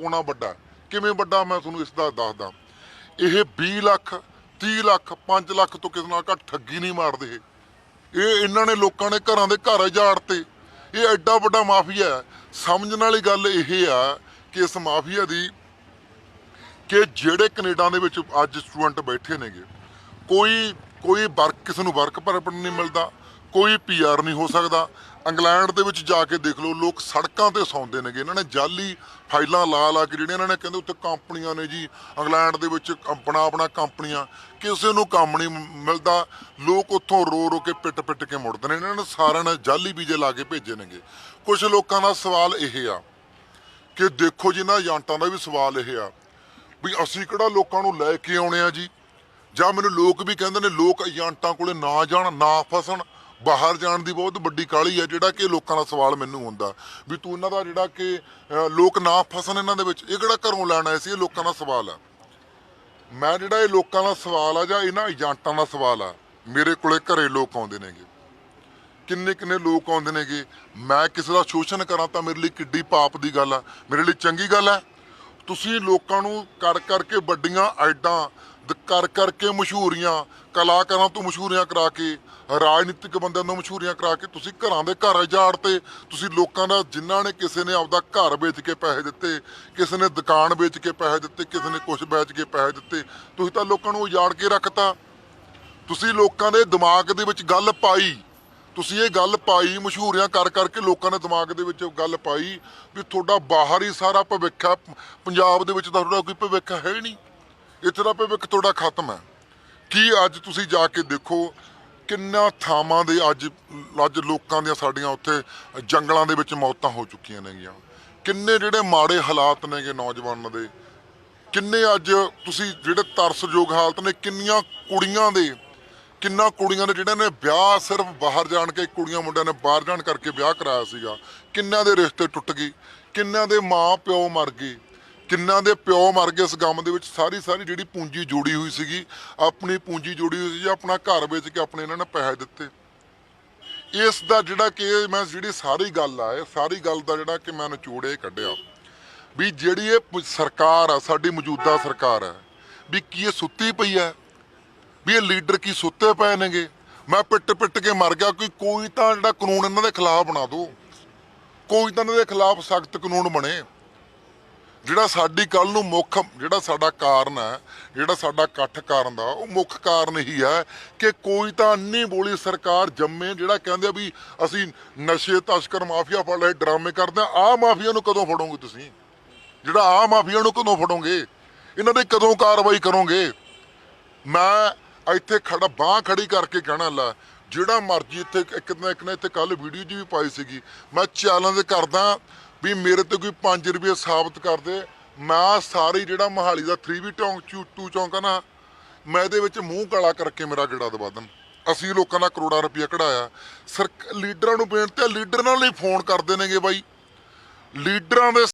ਗੁਣਾ ਵੱਡਾ ਕਿਵੇਂ ਵੱਡਾ ਮੈਂ ਤੁਹਾਨੂੰ ਇਸ ਦਾ ਦੱਸਦਾ। ਇਹ 20 ਲੱਖ 30 ਲੱਖ 5 ਲੱਖ ਤੋਂ ਕਿਸੇ ਨਾਲ ਘੱਟ ਠੱਗੀ ਨਹੀਂ ਮਾਰਦੇ ਇਹ। ਇਹ ਇਹਨਾਂ ਨੇ ਲੋਕਾਂ ਨੇ ਘਰਾਂ ਦੇ ਘਰ ਉਜਾੜ ਇਹ ਐਡਾ ਵੱਡਾ ਮਾਫੀਆ ਹੈ। ਸਮਝਣ ਵਾਲੀ ਗੱਲ ਇਹ ਆ ਕਿ ਇਸ ਮਾਫੀਆ ਦੀ ਕਿ ਜਿਹੜੇ ਕੈਨੇਡਾ ਦੇ ਵਿੱਚ ਅੱਜ ਸਟੂਡੈਂਟ ਬੈਠੇ ਨੇਗੇ, ਕੋਈ ਕੋਈ ਵਰਕ, ਕਿਸੇ ਨੂੰ ਵਰਕ ਪਰਮਿਟ ਨਹੀਂ ਮਿਲਦਾ, ਕੋਈ ਪੀਆਰ ਨਹੀਂ ਹੋ ਸਕਦਾ ਇੰਗਲੈਂਡ ਦੇ ਵਿੱਚ ਜਾ ਕੇ ਦੇਖ ਲਓ, ਲੋਕ ਸੜਕਾਂ ਤੇ ਸੌਂਦੇ ਨੇਗੇ। ਇਹਨਾਂ ਨੇ ਜਾਲੀ ਫਾਈਲਾਂ ਲਾ ਲਾ ਕੇ ਜਿਹੜੀਆਂ ਇਹਨਾਂ ਨੇ ਕਹਿੰਦੇ ਉੱਥੇ ਕੰਪਨੀਆਂ ਨੇ ਜੀ, ਇੰਗਲੈਂਡ ਦੇ ਵਿੱਚ ਆਪਣਾ ਆਪਣਾ ਕੰਪਨੀਆਂ। ਕਿਸੇ ਨੂੰ ਕੰਮ ਨਹੀਂ ਮਿਲਦਾ। ਲੋਕ ਉੱਥੋਂ ਰੋ ਰੋ ਕੇ ਪਿੱਟ ਪਿੱਟ ਕੇ ਮੁੜਦੇ ਨੇ। ਇਹਨਾਂ ਨੇ ਸਾਰਿਆਂ ਨੇ ਜਾਲੀ ਵੀਜ਼ੇ ਲਾ ਕੇ ਭੇਜੇ ਨੇਗੇ। ਕੁਝ ਲੋਕਾਂ ਦਾ ਸਵਾਲ ਇਹ ਆ ਕਿ ਦੇਖੋ ਜੀ, ਇਹਨਾਂ ਏਜੰਟਾਂ ਦਾ ਵੀ ਸਵਾਲ ਇਹ ਆ ਵੀ ਅਸੀਂ ਕਿਹੜਾ ਲੋਕਾਂ ਨੂੰ ਲੈ ਕੇ ਆਉਣੇ ਆ ਜੀ? ਜਾਂ ਮੈਨੂੰ ਲੋਕ ਵੀ ਕਹਿੰਦੇ ਨੇ, ਲੋਕ ਏਜੰਟਾਂ ਕੋਲੇ ਨਾ ਜਾਣ, ਨਾ ਫਸਣ। ਬਾਹਰ ਜਾਣ ਦੀ ਬਹੁਤ ਵੱਡੀ ਕਾਹਲੀ ਹੈ, ਜਿਹੜਾ ਕਿ ਲੋਕਾਂ ਦਾ ਸਵਾਲ ਮੈਨੂੰ ਹੁੰਦਾ। ਵੀ ਤੂੰ ਇਹਨਾਂ ਦਾ ਜਿਹੜਾ ਕਿ ਲੋਕ ਨਾ ਫਸਣ ਇਹਨਾਂ ਦੇ ਵਿੱਚ, ਇਹ ਕਿਹੜਾ ਘਰੋਂ ਲੈਣ ਆਏ ਸੀ? ਇਹ ਲੋਕਾਂ ਦਾ ਸਵਾਲ ਆ। ਮੈਂ ਜਿਹੜਾ ਇਹ ਲੋਕਾਂ ਦਾ ਸਵਾਲ ਆ, ਜਾਂ ਇਹਨਾਂ ਏਜੰਟਾਂ ਦਾ ਸਵਾਲ ਆ, ਮੇਰੇ ਕੋਲੇ ਘਰੇ ਲੋਕ ਆਉਂਦੇ ਨੇਗੇ। ਕਿੰਨੇ ਕਿੰਨੇ ਲੋਕ ਆਉਂਦੇ ਨੇਗੇ? ਮੈਂ ਕਿਸੇ ਦਾ ਸ਼ੋਸ਼ਣ ਕਰਾਂ ਤਾਂ ਮੇਰੇ ਲਈ ਕਿੱਡੀ ਪਾਪ ਦੀ ਗੱਲ ਆ। ਮੇਰੇ ਲਈ ਚੰਗੀ ਗੱਲ ਆ। ਤੁਸੀਂ ਲੋਕਾਂ ਨੂੰ ਕਰ ਕਰਕੇ ਵੱਡੀਆਂ ਐਡਾਂ ਦ- ਕਰ ਕਰਕੇ ਮਸ਼ਹੂਰੀਆਂ, ਕਲਾਕਾਰਾਂ ਤੋਂ ਮਸ਼ਹੂਰੀਆਂ ਕਰਾ ਕੇ, ਰਾਜਨੀਤਿਕ ਬੰਦਿਆਂ ਤੋਂ ਮਸ਼ਹੂਰੀਆਂ ਕਰਾ ਕੇ ਤੁਸੀਂ ਘਰਾਂ ਦੇ ਘਰ ਉਜਾੜ ਤੇ ਤੁਸੀਂ ਲੋਕਾਂ ਦਾ ਜਿਨ੍ਹਾਂ ਨੇ ਕਿਸੇ ਨੇ ਆਪਦਾ ਘਰ ਵੇਚ ਕੇ ਪੈਸੇ ਦਿੱਤੇ, ਕਿਸੇ ਨੇ ਦੁਕਾਨ ਵੇਚ ਕੇ ਪੈਸੇ ਦਿੱਤੇ, ਕਿਸੇ ਨੇ ਕੁਝ ਵੇਚ ਕੇ ਪੈਸੇ ਦਿੱਤੇ, ਤੁਸੀਂ ਤਾਂ ਲੋਕਾਂ ਨੂੰ ਉਜਾੜ ਕੇ ਰੱਖਤਾ। ਤੁਸੀਂ ਲੋਕਾਂ ਦੇ ਦਿਮਾਗ ਦੇ ਵਿੱਚ ਗੱਲ ਪਾਈ, ਤੁਸੀਂ ਇਹ ਗੱਲ ਪਾਈ, ਮਸ਼ਹੂਰੀਆਂ ਕਰ ਕਰਕੇ ਲੋਕਾਂ ਦੇ ਦਿਮਾਗ ਦੇ ਵਿੱਚ ਗੱਲ ਪਾਈ ਵੀ ਤੁਹਾਡਾ ਬਾਹਰ ਹੀ ਸਾਰਾ ਭਵਿੱਖ ਹੈ ਪੰਜਾਬ ਦੇ ਵਿੱਚ ਤਾਂ ਤੁਹਾਡਾ ਕੋਈ ਭਵਿੱਖ ਹੈ ਹੀ ਨਹੀਂ। ਇੱਥੇ ਦਾ ਭਵਿੱਖ ਤੁਹਾਡਾ ਖਤਮ ਹੈ। ਕੀ ਅੱਜ ਤੁਸੀਂ ਜਾ ਕੇ ਦੇਖੋ ਕਿੰਨਾ ਥਾਵਾਂ ਦੇ ਅੱਜ ਅੱਜ ਲੋਕਾਂ ਦੀਆਂ ਸਾਡੀਆਂ ਉੱਥੇ ਜੰਗਲਾਂ ਦੇ ਵਿੱਚ ਮੌਤਾਂ ਹੋ ਚੁੱਕੀਆਂ ਨੇਗੀਆਂ। ਕਿੰਨੇ ਜਿਹੜੇ ਮਾੜੇ ਹਾਲਾਤ ਨੇਗੇ ਨੌਜਵਾਨਾਂ ਦੇ। ਕਿੰਨੇ ਅੱਜ ਤੁਸੀਂ ਜਿਹੜੇ ਤਰਸਯੋਗ ਹਾਲਤ ਨੇ, ਕਿੰਨੀਆਂ ਕੁੜੀਆਂ ਦੇ, ਕਿੰਨਾ ਕੁੜੀਆਂ ਨੇ ਜਿਹੜਿਆਂ ਨੇ ਵਿਆਹ ਸਿਰਫ ਬਾਹਰ ਜਾਣ ਕੇ ਕੁੜੀਆਂ ਮੁੰਡਿਆਂ ਨੇ ਬਾਹਰ ਜਾਣ ਕਰਕੇ ਵਿਆਹ ਕਰਾਇਆ ਸੀਗਾ। ਕਿੰਨਿਆਂ ਦੇ ਰਿਸ਼ਤੇ ਟੁੱਟ ਗਏ, ਕਿੰਨਿਆਂ ਦੇ ਮਾਂ ਪਿਓ ਮਰ ਗਏ ਕਿੰਨਿਆਂ ਦੇ ਪਿਓ ਮਰ ਗਏ ਇਸ ਗਮ ਦੇ ਵਿੱਚ, ਸਾਰੀ ਸਾਰੀ ਜਿਹੜੀ ਪੂੰਜੀ ਜੋੜੀ ਹੋਈ ਸੀਗੀ, ਆਪਣੀ ਪੂੰਜੀ ਜੋੜੀ ਹੋਈ ਸੀ ਆਪਣਾ ਘਰ ਵੇਚ ਕੇ ਆਪਣੇ ਇਹਨਾਂ ਨੇ ਪੈਸੇ ਦਿੱਤੇ। ਇਸ ਦਾ ਜਿਹੜਾ ਕਿ ਮੈਂ ਜਿਹੜੀ ਸਾਰੀ ਗੱਲ ਆ, ਇਹ ਸਾਰੀ ਗੱਲ ਦਾ ਜਿਹੜਾ ਕਿ ਮੈਂ ਨਿਚੋੜ ਇਹ ਕੱਢਿਆ ਵੀ ਜਿਹੜੀ ਇਹ ਪ- ਸਰਕਾਰ ਆ, ਸਾਡੀ ਮੌਜੂਦਾ ਸਰਕਾਰ ਹੈ ਵੀ ਕੀ ਇਹ ਸੁੱਤੀ ਪਈ ਹੈ ਵੀ ਇਹ ਲੀਡਰ ਕੀ ਸੁੱਤੇ ਪਏ ਨੇਗੇ? ਮੈਂ ਪਿੱਟ ਪਿੱਟ ਕੇ ਮਰ ਗਿਆ, ਕੋਈ ਕੋਈ ਤਾਂ ਜਿਹੜਾ ਕਾਨੂੰਨ ਇਹਨਾਂ ਦੇ ਖਿਲਾਫ ਬਣਾ ਦਿਓ ਕੋਈ ਤਾਂ ਇਹਨਾਂ ਦੇ ਖਿਲਾਫ ਸਖਤ ਕਾਨੂੰਨ ਬਣੇ। ਜਿਹੜਾ ਸਾਡੀ ਕੱਲ ਨੂੰ ਮੁੱਖ, ਜਿਹੜਾ ਸਾਡਾ ਕਾਰਨ ਹੈ, ਜਿਹੜਾ ਸਾਡਾ ਇਕੱਠ ਕਾਰਨ ਦਾ, ਉਹ ਮੁੱਖ ਕਾਰਨ ਹੀ ਹੈ ਕਿ ਕੋਈ ਤਾਂ ਅੰਨੀ ਬੋਲੀ ਸਰਕਾਰ ਜੰਮੇ ਜਿਹੜਾ ਕਹਿੰਦੇ ਵੀ ਅਸੀਂ ਨਸ਼ੇ, ਤਸਕਰ, ਮਾਫੀਆ ਫੜ ਲਏ, ਡਰਾਮੇ ਕਰਦੇ ਆ, ਆਹ ਮਾਫੀਆ ਨੂੰ ਕਦੋਂ ਫੜੋਗੇ ਤੁਸੀਂ? ਜਿਹੜਾ ਆ ਮਾਫੀਆ ਨੂੰ ਕਦੋਂ ਫੜੋਗੇ? ਇਹਨਾਂ ਦੇ ਕਦੋਂ ਕਾਰਵਾਈ ਕਰੋਗੇ? ਮੈਂ ਇੱਥੇ ਖੜਾ, ਬਾਹ ਖੜੀ ਕਰਕੇ ਕਹਿਣਾ ਲਾ, ਜਿਹੜਾ ਮਰਜ਼ੀ ਇੱਥੇ ਇੱਕ ਨਾ ਇੱਕ ਨੇ ਇੱਥੇ ਕੱਲ ਵੀਡੀਓ ਜੀ ਵੀ ਪਾਈ ਸੀਗੀ। ਮੈਂ ਚੈਲੰਜ ਕਰਦਾ ਵੀ ਮੇਰੇ ਤੇ ਕੋਈ 5 ਰੁਪਏ ਸਾਬਤ ਕਰ ਦੇ। ਮੈਂ ਸਾਰੀ ਜਿਹੜਾ ਮਹਾਲੀ ਦਾ 3 ਵੀ ਟੌਂਕ ਚੂਟੂ ਚੌਂਕ ਨਾ, ਮੈਂ ਇਹਦੇ ਵਿੱਚ ਮੂੰਹ ਕਾਲਾ ਕਰਕੇ ਮੇਰਾ ਗੇੜਾ ਦਵਾ ਦੇਣ ਅਸੀਂ ਲੋਕਾਂ ਦਾ ਕਰੋੜਾਂ ਰੁਪਏ ਕਢਾਇਆ। ਸਰ ਲੀਡਰਾਂ ਨੂੰ ਬੇਨਤੀ ਹੈ ਲੀਡਰ ਨਾਲ ਹੀ ਫੋਨ ਕਰਦੇ ਨੇਗੇ ਬਾਈ। ਲੀਡਰਾਂ ਦੇ